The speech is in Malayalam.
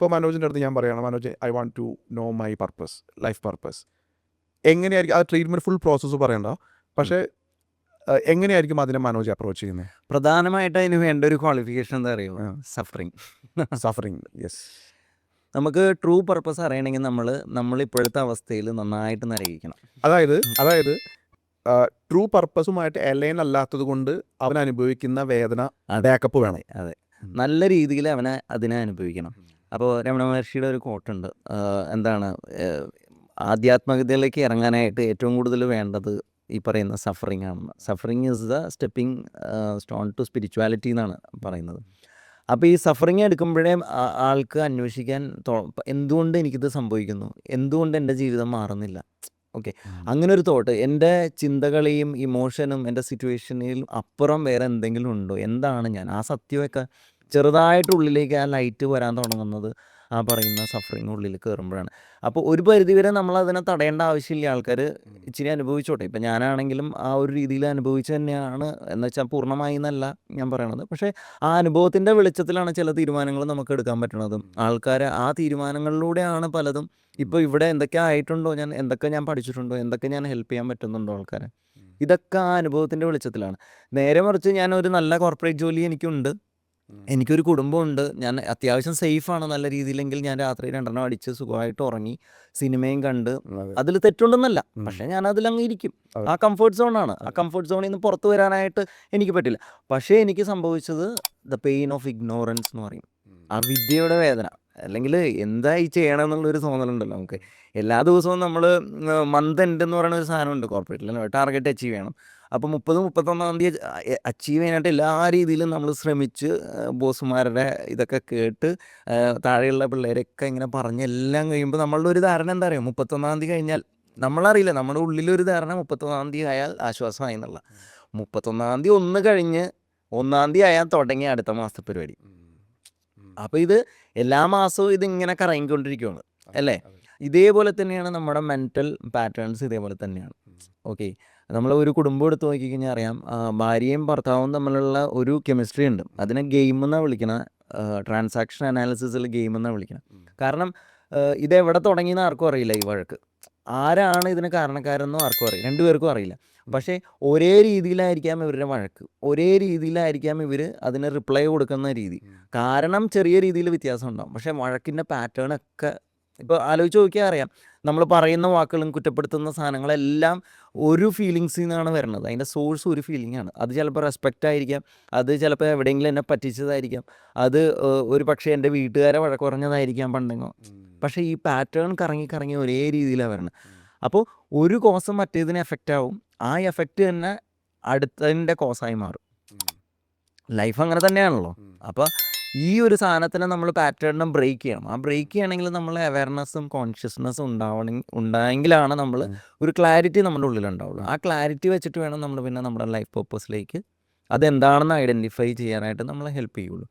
ഇപ്പോൾ മനോജിന്റെ അടുത്ത് ഞാൻ പറയുകയാണ് Manoj I want to know my purpose life purpose എങ്ങനെയായിരിക്കും ആ ട്രീറ്റ്മെന്റ് ഫുൾ പ്രോസസ്സ് പറയണ്ട പക്ഷേ എങ്ങനെയായിരിക്കും അതിനെ മനോജ് അപ്രോച്ച് ചെയ്യുന്നത് പ്രധാനമായിട്ട് അതിന് വേണ്ട ഒരു ക്വാളിഫിക്കേഷൻ എന്താ അറിയുമോ സഫറിങ് സഫറിങ് യെസ് നമുക്ക് ട്രൂ പർപ്പസ് അറിയണമെങ്കിൽ നമ്മൾ നമ്മൾ ഇപ്പോഴത്തെ അവസ്ഥയിൽ നന്നായിട്ട് നരകിക്കണം. അതായത് അതായത് ട്രൂ പർപ്പസുമായിട്ട് എലൈൻ അല്ലാത്തത് കൊണ്ട് അവൻ അനുഭവിക്കുന്ന വേദന. ബാക്കപ്പ് വേണം. അതെ. നല്ല രീതിയിൽ അവനെ അതിനെ അനുഭവിക്കണം. അപ്പോൾ രമണ മഹർഷിയുടെ ഒരു കോട്ടുണ്ട് എന്താണ് ആധ്യാത്മികതയിലേക്ക് ഇറങ്ങാനായിട്ട് ഏറ്റവും കൂടുതൽ വേണ്ടത് ഈ പറയുന്ന സഫറിങ് ആണ്. Suffering is the stepping stone to spirituality എന്നാണ് പറയുന്നത്. അപ്പോൾ ഈ സഫറിങ് എടുക്കുമ്പോഴേ ആൾക്ക് അന്വേഷിക്കാൻ എന്തുകൊണ്ട് എനിക്കിത് സംഭവിക്കുന്നു? എന്തുകൊണ്ട് എന്റെ ജീവിതം മാറുന്നില്ല? ഓക്കെ. അങ്ങനെ ഒരു തോട്ട് എന്റെ ചിന്തകളെയും ഇമോഷനും എന്റെ സിറ്റുവേഷനിലും അപ്പുറം വേറെ എന്തെങ്കിലും ഉണ്ടോ? എന്താണ് ഞാൻ? ആ സത്യമൊക്കെ ചെറുതായിട്ട് ഉള്ളിലേക്ക് ആ ലൈറ്റ് വരാൻ തുടങ്ങുന്നത് ആ പറയുന്ന സഫറിങ് ഉള്ളിൽ കയറുമ്പോഴാണ് അപ്പോൾ ഒരു പരിധിവരെ നമ്മൾ അതിനെ തടയേണ്ട ആവശ്യമില്ല. ആൾക്കാർ ഇച്ചിരി അനുഭവിച്ചോട്ടെ. ഇപ്പം ഞാനാണെങ്കിലും ആ ഒരു രീതിയിൽ അനുഭവിച്ച് തന്നെയാണ് എന്ന് വെച്ചാൽ പൂർണമായി എന്നല്ല ഞാൻ പറയണത്. പക്ഷേ ആ അനുഭവത്തിന്റെ വെളിച്ചത്തിലാണ് ചില തീരുമാനങ്ങൾ നമുക്ക് എടുക്കാൻ പറ്റുന്നത് ആൾക്കാർ ആ തീരുമാനങ്ങളിലൂടെയാണ് പലതും. ഇപ്പോൾ ഇവിടെ എന്തൊക്കെ ആയിട്ടുണ്ടോ ഞാൻ എന്തൊക്കെ ഞാൻ പഠിച്ചിട്ടുണ്ടോ എന്തൊക്കെ ഞാൻ ഹെൽപ്പ് ചെയ്യാൻ പറ്റുന്നുണ്ടോ ആൾക്കാരെ? ഇതൊക്കെ ആ അനുഭവത്തിന്റെ വെളിച്ചത്തിലാണ്. നേരെ മറിച്ച് ഞാൻ ഒരു നല്ല കോർപ്പറേറ്റ് ജോലി എനിക്കുണ്ട്. എനിക്കൊരു കുടുംബമുണ്ട്. ഞാൻ അത്യാവശ്യം സേഫാണ് നല്ല രീതിയിലെങ്കിൽ ഞാൻ രാത്രി രണ്ടെണ്ണം അടിച്ച് സുഖമായിട്ട് ഉറങ്ങി സിനിമയും കണ്ട്. അതിൽ തെറ്റുണ്ടെന്നല്ല. പക്ഷെ ഞാൻ അതിലങ്ങ് ഇരിക്കും ആ കംഫർട്ട് സോണാണ് ആ കംഫർട്ട് സോണിൽ നിന്ന് പുറത്തു വരാനായിട്ട് എനിക്ക് പറ്റില്ല. പക്ഷേ എനിക്ക് സംഭവിച്ചത് ദ പെയിൻ ഓഫ് ഇഗ്നോറൻസ് എന്ന് പറയും. ആ വിദ്യയുടെ വേദന. അല്ലെങ്കിൽ എന്താ ഈ ചെയ്യണം എന്നുള്ളൊരു തോന്നലുണ്ടല്ലോ നമുക്ക്. എല്ലാ ദിവസവും നമ്മൾ മന്ത് എൻഡ് എന്ന് പറയുന്ന ഒരു സാധനമുണ്ട്. കോർപ്പറേറ്റിൽ ടാർഗറ്റ് അച്ചീവ് ചെയ്യണം. അപ്പോൾ മുപ്പത് മുപ്പത്തൊന്നാം തീയതി അച്ചീവ് ചെയ്യാനായിട്ട് എല്ലാ രീതിയിലും നമ്മൾ ശ്രമിച്ച് ബോസുമാരുടെ ഇതൊക്കെ കേട്ട് താഴെയുള്ള പിള്ളേരൊക്കെ ഇങ്ങനെ പറഞ്ഞ് എല്ലാം കഴിയുമ്പോൾ നമ്മളുടെ ഒരു ധാരണ എന്താ അറിയോ? മുപ്പത്തൊന്നാം തീയതി കഴിഞ്ഞാൽ നമ്മളറിയില്ല. നമ്മുടെ ഉള്ളിലൊരു ധാരണ മുപ്പത്തൊന്നാം തീയതി ആയാൽ ആശ്വാസമായി എന്നുള്ള. മുപ്പത്തൊന്നാം തീയതി ഒന്ന് കഴിഞ്ഞ് ഒന്നാം തീയതി ആയാൽ തുടങ്ങി അടുത്ത മാസത്തെ പരിപാടി. അപ്പോൾ ഇത് എല്ലാ മാസവും ഇതിങ്ങനെ കറങ്ങിക്കൊണ്ടിരിക്കുകയാണ് അല്ലേ? ഇതേപോലെ തന്നെയാണ് നമ്മുടെ മെന്റൽ പാറ്റേൺസ് ഇതേപോലെ തന്നെയാണ്. ഓക്കെ നമ്മൾ ഒരു കുടുംബം എടുത്ത് നോക്കിക്കഴിഞ്ഞാൽ അറിയാം ഭാര്യയും ഭർത്താവും തമ്മിലുള്ള ഒരു കെമിസ്ട്രി ഉണ്ട്. അതിനെ ഗെയിം എന്നാണ് വിളിക്കണ. ട്രാൻസാക്ഷൻ അനാലിസിസിൽ ഗെയിം എന്നാണ് വിളിക്കണം. കാരണം ഇത് എവിടെ തുടങ്ങിയെന്ന് ആർക്കും അറിയില്ല ഈ വഴക്ക്. ആരാണ് ഇതിന് കാരണക്കാരെന്നും ആർക്കും അറിയില്ല. രണ്ടുപേർക്കും അറിയില്ല. പക്ഷേ ഒരേ രീതിയിലായിരിക്കാം ഇവരുടെ വഴക്ക്. ഒരേ രീതിയിലായിരിക്കാം ഇവർ അതിന് റിപ്ലൈ കൊടുക്കുന്ന രീതി. കാരണം ചെറിയ രീതിയിൽ വ്യത്യാസം ഉണ്ടാകും പക്ഷേ വഴക്കിന്റെ പാറ്റേൺ ഒക്കെ ഇപ്പോൾ ആലോചിച്ച് നോക്കിയാൽ അറിയാം. നമ്മൾ പറയുന്ന വാക്കുകളും കുറ്റപ്പെടുത്തുന്ന സാധനങ്ങളെല്ലാം ഒരു ഫീലിങ്സിൽ നിന്നാണ് വരുന്നത് അതിന്റെ സോഴ്സ് ഒരു ഫീലിംഗ് ആണ് അത് ചിലപ്പോൾ റെസ്പെക്റ്റ് ആയിരിക്കാം. അത് ചിലപ്പോൾ എവിടെയെങ്കിലും എന്നെ പറ്റിച്ചതായിരിക്കാം. അത് ഒരു പക്ഷേ എന്റെ വീട്ടുകാരെ വഴക്ക് കുറഞ്ഞതായിരിക്കാം പണ്ടെങ്ങോ. പക്ഷേ ഈ പാറ്റേൺ കറങ്ങി കറങ്ങി ഒരേ രീതിയിലാണ് വരുന്നത് അപ്പോൾ ഒരു കോസം മറ്റേതിന് എഫക്റ്റ് ആവും. ആ എഫക്റ്റ് തന്നെ അടുത്തതിന്റെ കോസായി മാറും. ലൈഫ് അങ്ങനെ തന്നെയാണല്ലോ. അപ്പോൾ ഈ ഒരു സാധനത്തിനെ നമ്മൾ പാറ്റേണും ബ്രേക്ക് ചെയ്യണം. ആ ബ്രേക്ക് ചെയ്യണമെങ്കിൽ നമ്മൾ അവയർനെസ്സും കോൺഷ്യസ്നെസ്സും ഉണ്ടാവണം ഉണ്ടായെങ്കിലാണ് നമ്മൾ ഒരു ക്ലാരിറ്റി നമ്മുടെ ഉള്ളിൽ ഉണ്ടാവുള്ളൂ ആ ക്ലാരിറ്റി വെച്ചിട്ട് വേണം നമ്മൾ പിന്നെ നമ്മുടെ ലൈഫ് പർപ്പസിലേക്ക് അതെന്താണെന്ന് ഐഡന്റിഫൈ ചെയ്യാനായിട്ട് നമ്മളെ ഹെൽപ്പ് ചെയ്യുള്ളൂ.